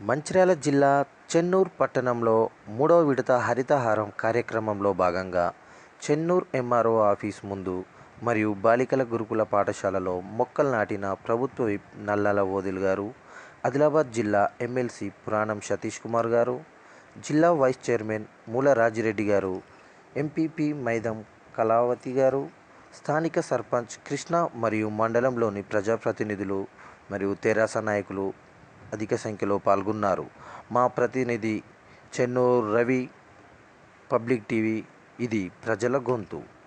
మంచిర్యాల జిల్లా చెన్నూరు పట్టణంలో మూడవ విడత హరితహారం కార్యక్రమంలో భాగంగా చెన్నూరు ఎంఆర్ఓ ఆఫీస్ ముందు మరియు బాలికల గురుకుల పాఠశాలలో మొక్కలు నాటిన ప్రభుత్వ విప్ నల్లల ఓదిల్ గారు ఆదిలాబాద్ జిల్లా ఎమ్మెల్సీ పురాణం సతీష్ కుమార్ గారు జిల్లా వైస్ చైర్మన్ మూల రాజిరెడ్డి గారు ఎంపీపీ మైదం కళావతి గారు స్థానిక సర్పంచ్ కృష్ణ మరియు మండలంలోని ప్రజాప్రతినిధులు మరియు తెరాస నాయకులు అధిక సంఖ్యలో పాల్గొన్నారు. మా ప్రతినిధి చెన్నూరు రవి పబ్లిక్ టీవీ ఇది ప్రజల గొంతు.